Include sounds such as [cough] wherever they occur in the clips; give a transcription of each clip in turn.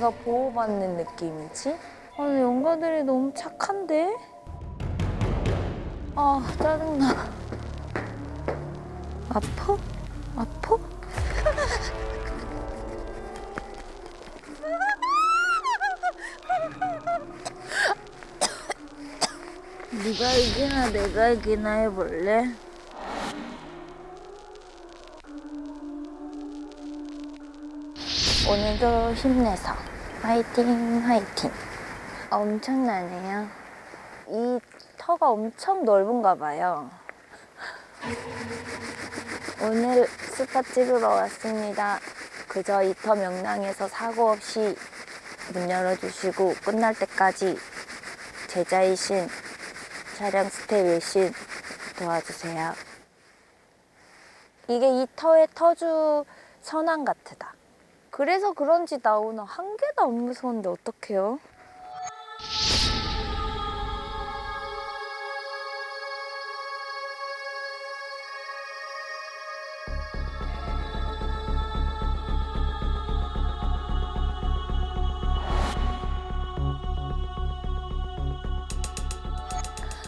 내가 보호받는 느낌이지? 아니 연가들이 너무 착한데? 아 짜증나 아파? 아파? 네가 이기나 내가 이기나 해볼래? 오늘도 힘내서 화이팅 화이팅. 엄청나네요. 이 터가 엄청 넓은가 봐요. 오늘 스파 찍으러 왔습니다. 그저 이 터 명랑에서 사고 없이 문 열어주시고 끝날 때까지 제자이신 촬영 스텝이신 도와주세요. 이게 이 터의 터주 선왕 같으다 그래서 그런지 나 오늘 한 개도 안 무서운데 어떡해요?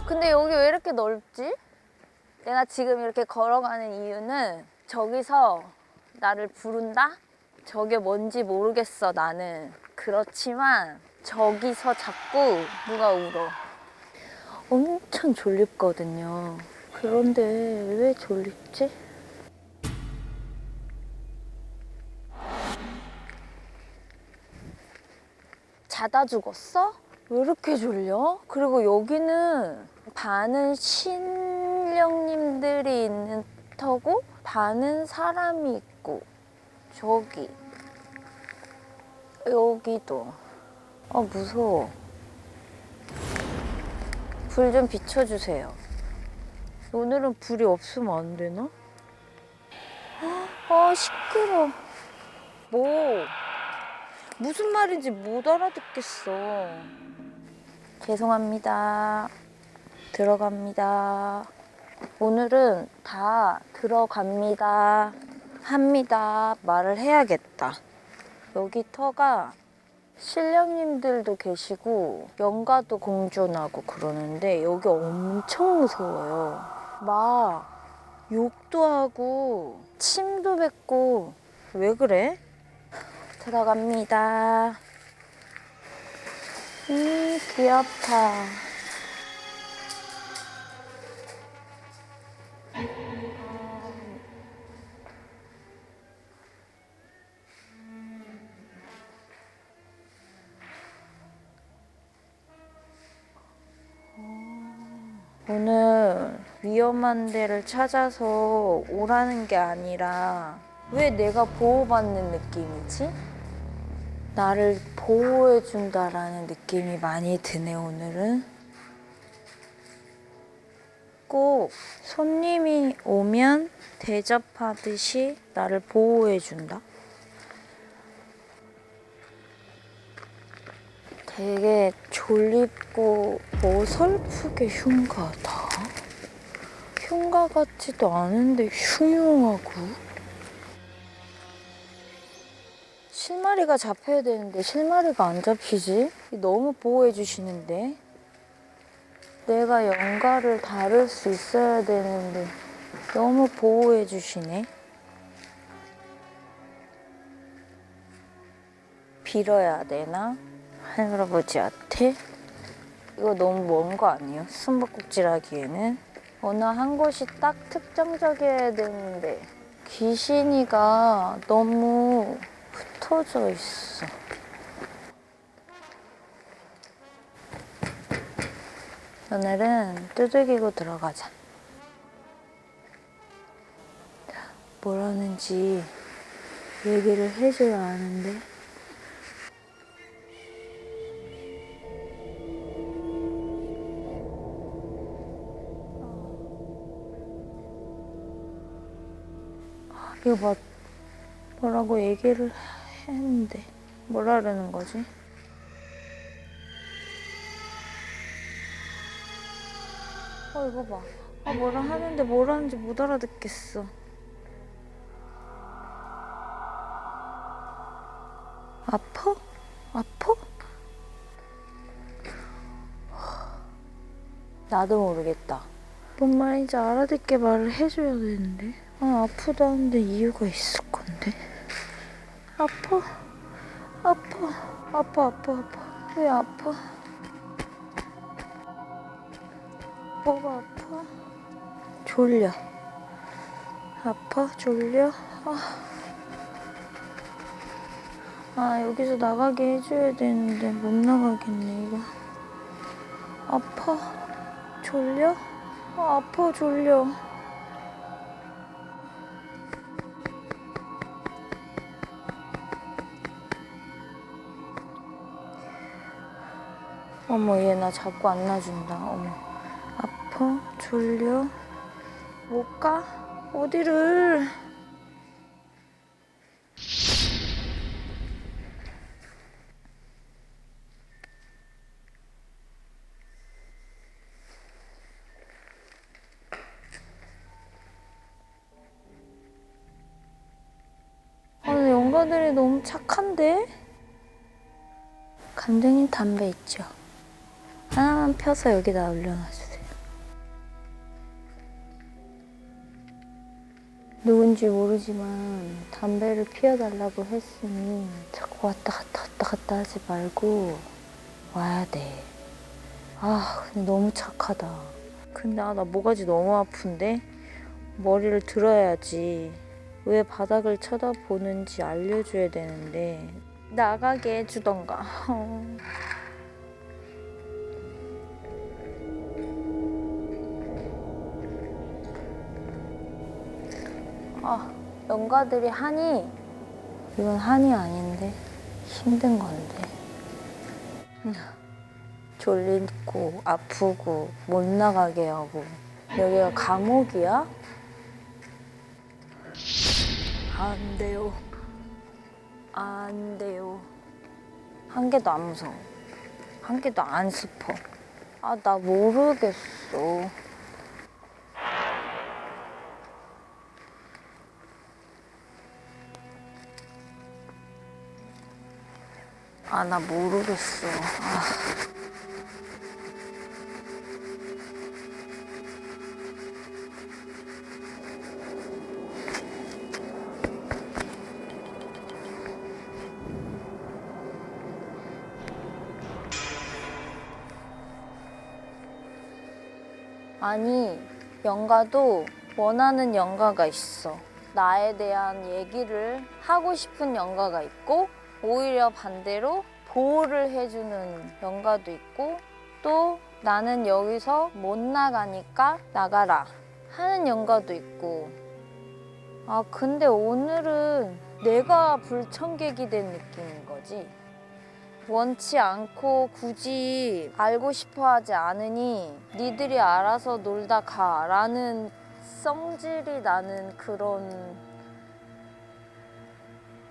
근데 여기 왜 이렇게 넓지? 내가 지금 이렇게 걸어가는 이유는 저기서 나를 부른다? 저게 뭔지 모르겠어, 나는. 그렇지만 저기서 자꾸 누가 울어. 엄청 졸립거든요. 그런데 왜 졸립지? 자다 죽었어? 왜 이렇게 졸려? 그리고 여기는 반은 신령님들이 있는 터고 반은 사람이 있고 저기 여기도. 아 무서워. 불 좀 비춰주세요. 오늘은 불이 없으면 안 되나? 아 시끄러. 뭐? 무슨 말인지 못 알아듣겠어. 죄송합니다. 들어갑니다. 오늘은 다 들어갑니다. 합니다. 말을 해야겠다 여기 터가 신령님들도 계시고 영가도 공존하고 그러는데 여기 엄청 무서워요. 막 욕도 하고 침도 뱉고 왜 그래? 들어갑니다. 음 귀엽다. 위험한 데를 찾아서 오라는 게 아니라 왜 내가 보호받는 느낌이지? 나를 보호해 준다라는 느낌이 많이 드네 오늘은. 꼭 손님이 오면 대접하듯이 나를 보호해 준다. 되게 졸립고 어설프게 흉가다. 흉가 같지도 않은데 흉흉하고. 실마리가 잡혀야 되는데 실마리가 안 잡히지? 너무 보호해 주시는데. 내가 영가를 다룰 수 있어야 되는데 너무 보호해 주시네. 빌어야 되나? 할아버지한테? 이거 너무 먼 거 아니에요? 숨바꼭질 하기에는 어느 한 곳이 딱 특정적이어야 되는데 귀신이가 너무 흩어져 있어. 오늘은 두들기고 들어가자. 뭐라는지 얘기를 해줘야 하는데. 이거 봐. 뭐라고 얘기를 했는데 뭐라 그러는 거지? 어 이거 봐. 아 뭐라 하는데 뭐라는지 못 알아듣겠어. 아퍼? 아퍼? 나도 모르겠다. 뭔 말인지 알아듣게 말을 해줘야 되는데. 아, 아프다는데 이유가 있을 건데. 아파. 아파. 아파, 아파, 아파. 왜 아파? 뭐가 아파? 졸려. 아파? 졸려? 아. 아, 여기서 나가게 해줘야 되는데 못 나가겠네, 이거. 아파? 졸려? 아, 아파, 졸려. 어머, 얘 나 자꾸 안 놔준다. 어머. 아파? 졸려? 못 가? 어디를? 아, 근데 영가들이 너무 착한데? 감독님 담배 있죠? 하나만 펴서 여기다 올려놔주세요. 누군지 모르지만 담배를 피워달라고 했으니 자꾸 왔다 갔다 왔다 갔다 하지 말고 와야 돼. 아, 근데 너무 착하다. 근데 아, 나 모가지 너무 아픈데? 머리를 들어야지. 왜 바닥을 쳐다보는지 알려줘야 되는데 나가게 해주던가. [laughs] 아, 연가들이 한이 이건 한이 아닌데 힘든 건데 음, 졸리고 아프고 못 나가게 하고 여기가 감옥이야? 안 돼요. 안 돼요. 한 개도 안 무서워. 한 개도 안 슬퍼. 아, 나 모르겠어. 아, 나 모르겠어. 아. 아니, 영가도 원하는 영가가 있어. 나에 대한 얘기를 하고 싶은 영가가 있고, 오히려 반대로 보호를 해주는 영가도 있고, 또 나는 여기서 못 나가니까 나가라 하는 영가도 있고. 아, 근데 오늘은 내가 불청객이 된 느낌인 거지. 원치 않고 굳이 알고 싶어 하지 않으니 니들이 알아서 놀다 가라는 성질이 나는 그런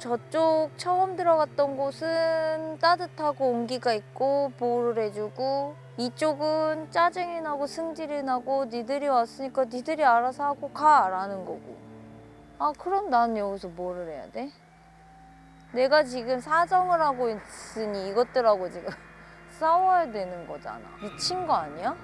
저쪽 처음 들어갔던 곳은 따뜻하고 온기가 있고 보호를 해주고 이쪽은 짜증이 나고 승질이 나고 니들이 왔으니까 니들이 알아서 하고 가 라는 거고 아 그럼 나는 여기서 뭐를 해야 돼? 내가 지금 사정을 하고 있으니 이것들하고 지금 [laughs] 싸워야 되는 거잖아. 미친 거 아니야?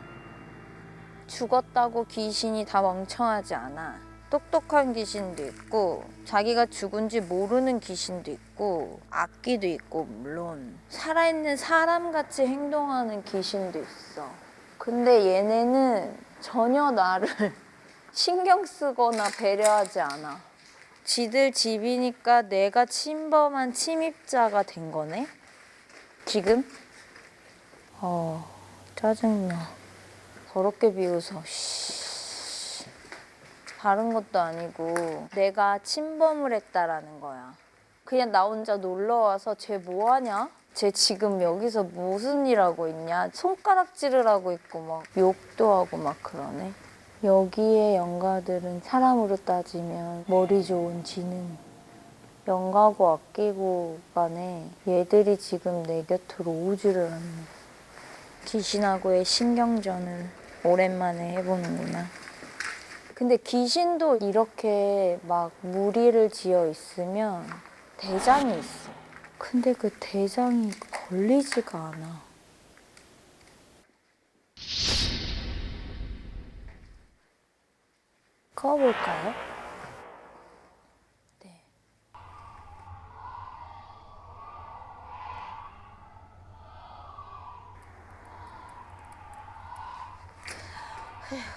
죽었다고 귀신이 다 멍청하지 않아. 똑똑한 귀신도 있고 자기가 죽은지 모르는 귀신도 있고 악기도 있고 물론 살아있는 사람같이 행동하는 귀신도 있어. 근데 얘네는 전혀 나를 [laughs] 신경 쓰거나 배려하지 않아. 지들 집이니까 내가 침범한 침입자가 된 거네? 지금? 어, 짜증나. 더럽게 비웃어. 씨. 다른 것도 아니고 내가 침범을 했다라는 거야. 그냥 나 혼자 놀러 와서 쟤 뭐하냐? 쟤 지금 여기서 무슨 일 하고 있냐? 손가락질을 하고 있고 막 욕도 하고 막 그러네. 여기에 영가들은 사람으로 따지면 머리 좋은 지능. 영가고 악기고 간에 얘들이 지금 내 곁으로 오지를 않네. 귀신하고의 신경전을 오랜만에 해보는구나. 근데 귀신도 이렇게 막 무리를 지어 있으면 대장이 있어. 근데 그 대장이 걸리지가 않아. 꺼볼까요? 네. 휴.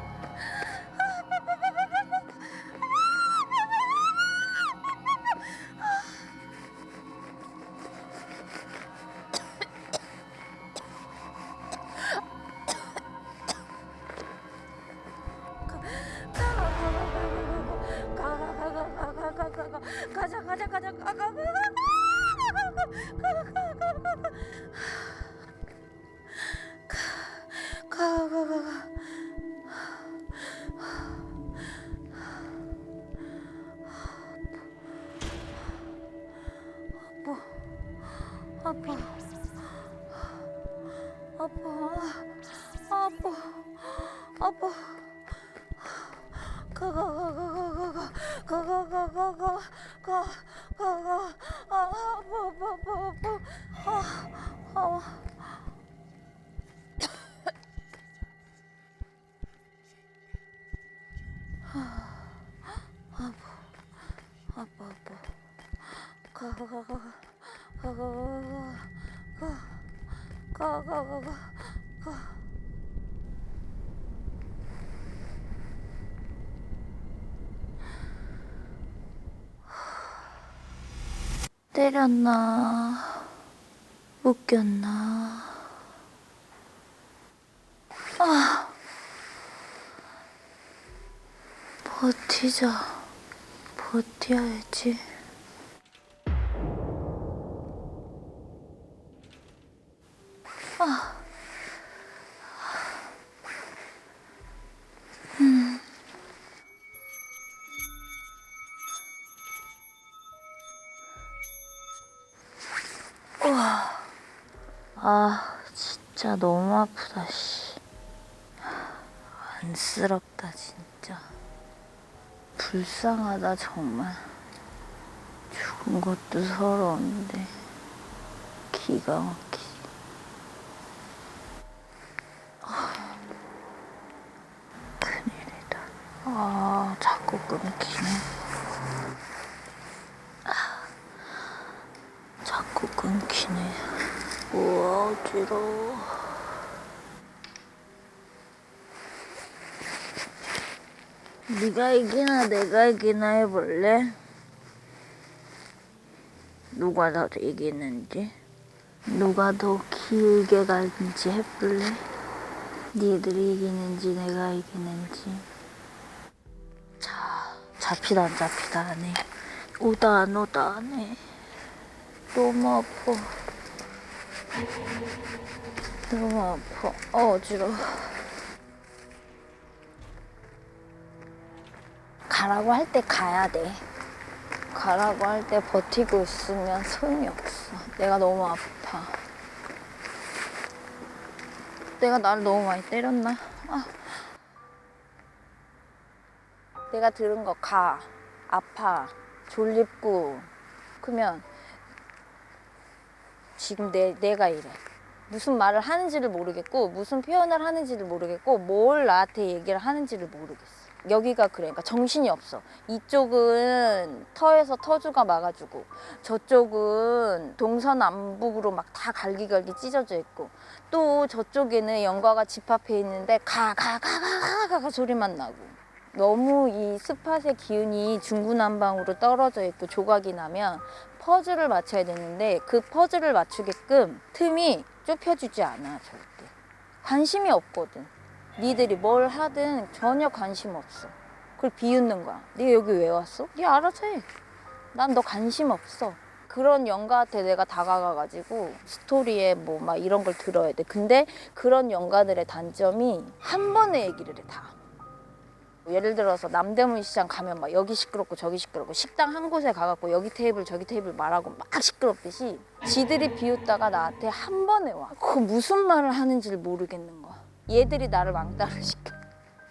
아파 아파 가가가가가가가가가가가가가 아 아파 아파 아파 아파 아 아파 아파 가가가가 가가가가 가가가가 가 때렸나? 웃겼나? 아. 버티자. 버텨야지 안쓰럽다, 진짜. 불쌍하다, 정말. 죽은 것도 서러운데. 기가 막히지. 아, 큰일이다. 아, 자꾸 끊기네. 아, 자꾸 끊기네. 우와 어지러워 네가 이기나 내가 이기나 해볼래? 누가 더 이기는지 누가 더 길게 가는지 해볼래? 니들이 이기는지 내가 이기는지 자 잡히다 안 잡히다 안해 오다 안 오다 안해 너무 아파 너무 아파. 어, 어지러워. 가라고 할 때 가야 돼. 가라고 할 때 버티고 있으면 소용이 없어. 내가 너무 아파. 내가 나를 너무 많이 때렸나? 아. 내가 들은 거 가. 아파. 졸립고. 그러면 지금 내, 내가 이래. 무슨 말을 하는지를 모르겠고, 무슨 표현을 하는지를 모르겠고, 뭘 나한테 얘기를 하는지를 모르겠어. 여기가 그래. 그러니까 정신이 없어. 이쪽은 터에서 터주가 막아주고, 저쪽은 동서남북으로 막 다 갈기갈기 찢어져 있고, 또 저쪽에는 영과가 집합해 있는데, 가, 가, 가, 가, 가, 가, 가 소리만 나고. 너무 이 스팟의 기운이 중구난방으로 떨어져 있고 조각이 나면 퍼즐을 맞춰야 되는데 그 퍼즐을 맞추게끔 틈이 좁혀주지 않아 절대 관심이 없거든 니들이 뭘 하든 전혀 관심 없어 그걸 비웃는 거야 네가 여기 왜 왔어? 네 알아서 해 난 너 관심 없어 그런 연가한테 내가 다가가가지고 스토리에 뭐 막 이런 걸 들어야 돼. 근데 그런 연가들의 단점이 한 번에 얘기를 해 다. 예를 들어서 남대문 시장 가면 막 여기 시끄럽고 저기 시끄럽고 식당 한 곳에 가갖고 여기 테이블 저기 테이블 말하고 막 시끄럽듯이 지들이 비웃다가 나한테 한 번에 와. 그 무슨 말을 하는지를 모르겠는 거야. 얘들이 나를 왕따를 시켜.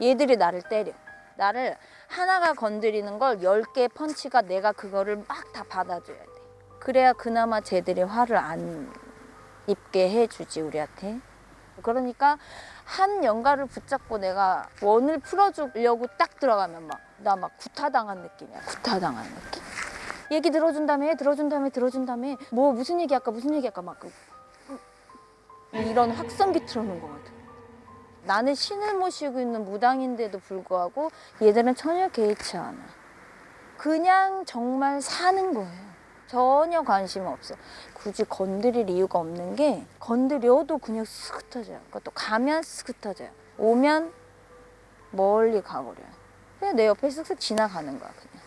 얘들이 나를 때려. 나를 하나가 건드리는 걸 열 개 펀치가 내가 그거를 막 다 받아줘야 돼. 그래야 그나마 쟤들이 화를 안 입게 해주지 우리한테. 그러니까 한 연가를 붙잡고 내가 원을 풀어주려고 딱 들어가면 막 나 막 구타당한 느낌이야. 구타당한 느낌. 얘기 들어준 다음에 들어준 다음에 들어준 다음에 뭐 무슨 얘기 할까 무슨 얘기 할까 막 그- 이런 확성기 틀어놓은 것 같아. 나는 신을 모시고 있는 무당인데도 불구하고 얘들은 전혀 개의치 않아. 그냥 정말 사는 거예요. 전혀 관심 없어. 굳이 건드릴 이유가 없는 게 건드려도 그냥 쓱 흩어져요. 그것도 가면 쓱 흩어져요. 오면 멀리 가버려요. 그냥 내 옆에 쓱쓱 지나가는 거야 그냥.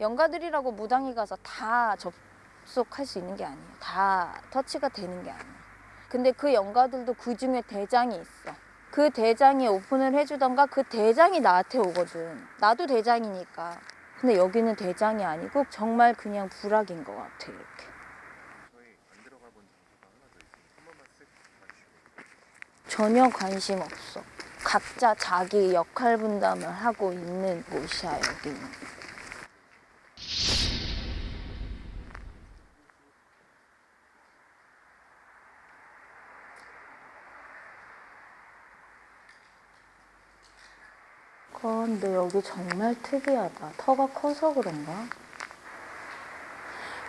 영가들이라고 무당이 가서 다 접속할 수 있는 게 아니에요. 다 터치가 되는 게 아니에요. 근데 그 영가들도 그 중에 대장이 있어. 그 대장이 오픈을 해주던가 그 대장이 나한테 오거든. 나도 대장이니까. 근데 여기는 대장이 아니고 정말 그냥 불악인 것 같아 이렇게. 전혀 관심 없어. 각자 자기 역할 분담을 하고 있는 곳이야 여기는. 근데 여기 정말 특이하다. 터가 커서 그런가?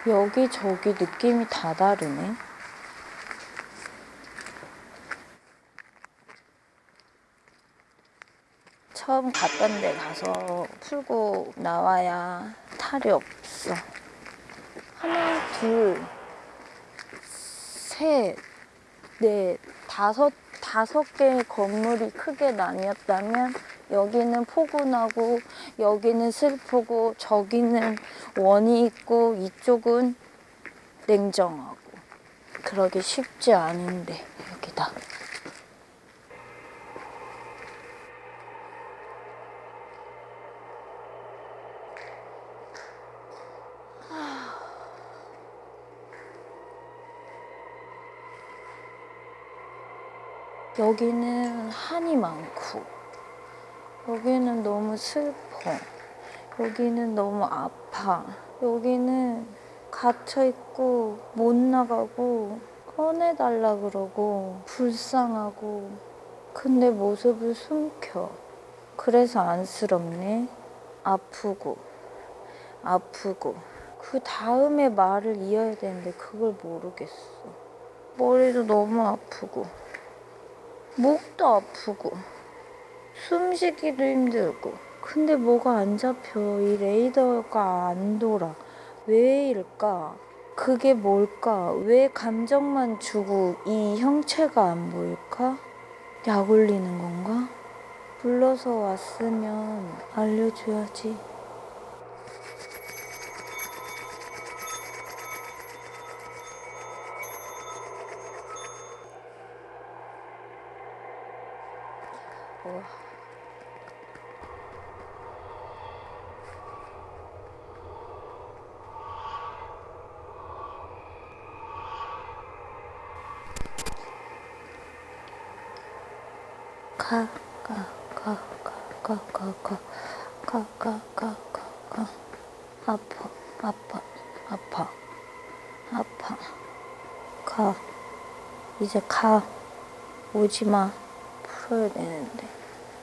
여기 저기 느낌이 다 다르네. 처음 갔던 데 가서 풀고 나와야 탈이 없어. 하나, 둘, 셋, 넷, 다섯, 다섯 개의 건물이 크게 나뉘었다면 여기는 포근하고 여기는 슬프고 저기는 원이 있고 이쪽은 냉정하고 그러기 쉽지 않은데 여기다. 여기는 한이 많고 여기는 너무 슬퍼. 여기는 너무 아파. 여기는 갇혀 있고 못 나가고 꺼내달라 그러고 불쌍하고 근데 모습을 숨겨. 그래서 안쓰럽네. 아프고 아프고 그 다음에 말을 이어야 되는데 그걸 모르겠어. 머리도 너무 아프고 목도 아프고 숨쉬기도 힘들고. 근데 뭐가 안 잡혀. 이 레이더가 안 돌아. 왜 일까? 그게 뭘까? 왜 감정만 주고 이 형체가 안 보일까? 약 올리는 건가? 불러서 왔으면 알려줘야지 가, 가. 아파, 아파, 아파, 아파. 가. 이제 가. 오지 마. 풀어야 되는데.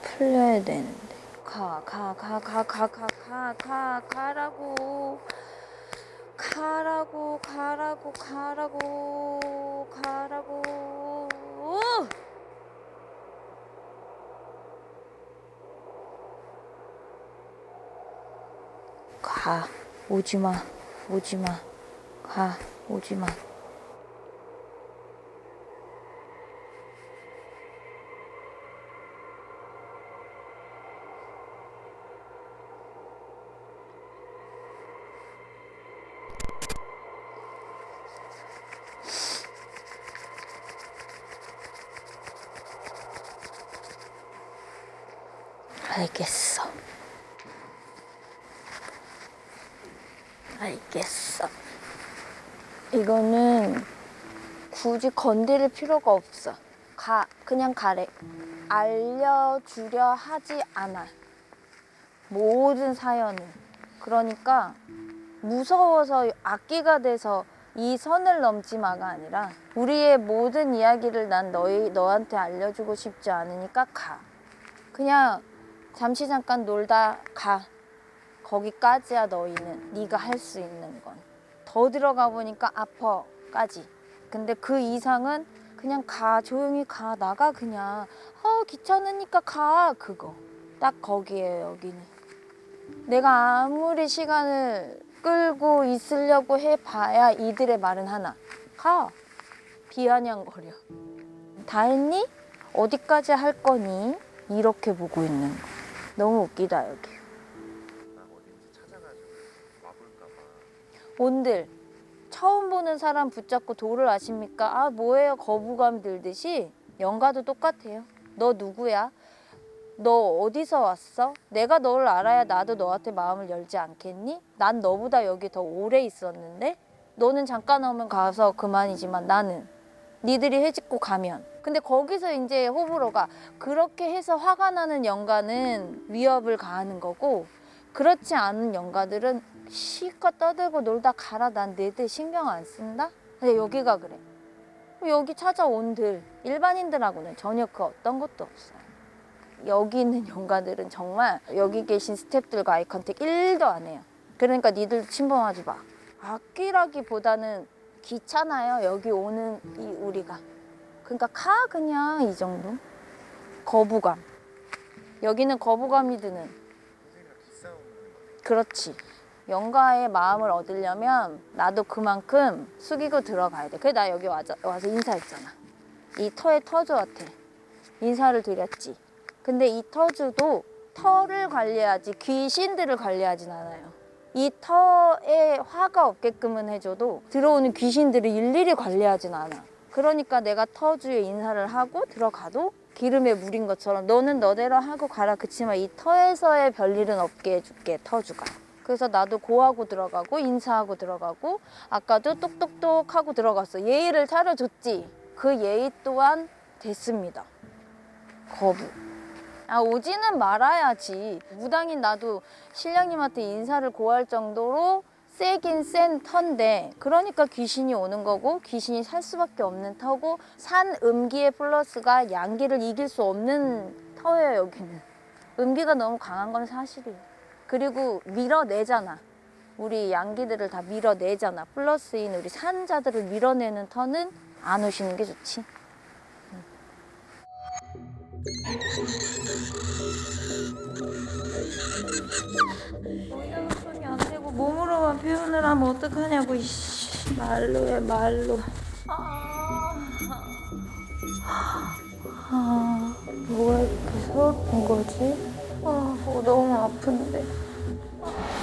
풀려야 되는데. 가, 가, 가, 가, 가, 가, 가, 가, 가라고. 가라고, 가라고, 가라고, 가라고. 가 오지마 오지마 가 오지마 알겠어. 알겠어. 이거는 굳이 건드릴 필요가 없어. 가, 그냥 가래. 알려주려 하지 않아. 모든 사연을. 그러니까 무서워서 악기가 돼서 이 선을 넘지 마가 아니라 우리의 모든 이야기를 난 너희 너한테 알려주고 싶지 않으니까 가. 그냥 잠시 잠깐 놀다 가. 거기까지야 너희는 네가 할 수 있는 건. 더 들어가 보니까 아퍼까지. 근데 그 이상은 그냥 가 조용히 가 나가 그냥. 아 귀찮으니까 가 그거. 딱 거기에요 여기는. 내가 아무리 시간을 끌고 있으려고 해봐야 이들의 말은 하나. 가. 비아냥거려. 다 했니? 어디까지 할 거니? 이렇게 보고 있는 거. 너무 웃기다 여기 온들 처음 보는 사람 붙잡고 도를 아십니까? 아 뭐예요 거부감 들듯이 영가도 똑같아요. 너 누구야? 너 어디서 왔어? 내가 너를 알아야 나도 너한테 마음을 열지 않겠니? 난 너보다 여기 더 오래 있었는데 너는 잠깐 오면 가서 그만이지만 나는 니들이 해집고 가면 근데 거기서 이제 호불호가 그렇게 해서 화가 나는 영가는 위협을 가하는 거고 그렇지 않은 영가들은 실컷 떠들고 놀다 가라. 난 내들 신경 안 쓴다? 근데 여기가 그래. 여기 찾아온들 일반인들하고는 전혀 그 어떤 것도 없어요 여기 있는 영가들은 정말 여기 계신 스탭들과 아이 컨택 1도 안 해요. 그러니까 니들 침범하지 마. 아끼라기보다는 귀찮아요. 여기 오는 이 우리가. 그러니까 가 그냥 이 정도. 거부감. 여기는 거부감이 드는 선생님이랑 기싸움을 하는 거 그렇지. 영가의 마음을 얻으려면 나도 그만큼 숙이고 들어가야 돼. 그래 나 여기 와서, 와서 인사했잖아. 이 터의 터주한테 인사를 드렸지. 근데 이 터주도 터를 관리하지 귀신들을 관리하진 않아요. 이 터에 화가 없게끔은 해줘도 들어오는 귀신들을 일일이 관리하진 않아. 그러니까 내가 터주에 인사를 하고 들어가도 기름에 물인 것처럼 너는 너대로 하고 가라. 그치만 이 터에서의 별일은 없게 해줄게 터주가. 그래서 나도 고하고 들어가고 인사하고 들어가고 아까도 똑똑똑 하고 들어갔어. 예의를 차려줬지. 그 예의 또한 됐습니다. 거부. 아 오지는 말아야지. 무당인 나도 신령님한테 인사를 고할 정도로 세긴 센 터인데 그러니까 귀신이 오는 거고 귀신이 살 수밖에 없는 터고 산 음기의 플러스가 양기를 이길 수 없는 터예요 여기는. 음기가 너무 강한 건 사실이에요. 그리고 밀어내잖아. 우리 양기들을 다 밀어내잖아. 플러스인 우리 산자들을 밀어내는 터는 안 오시는 게 좋지. 안 되고 몸으로만 표현을 하면 어떡하냐고 이씨 말로 해 말로 아, 아 뭐가 이렇게 서럽은 거지? 아 어, 너무 아픈데 아.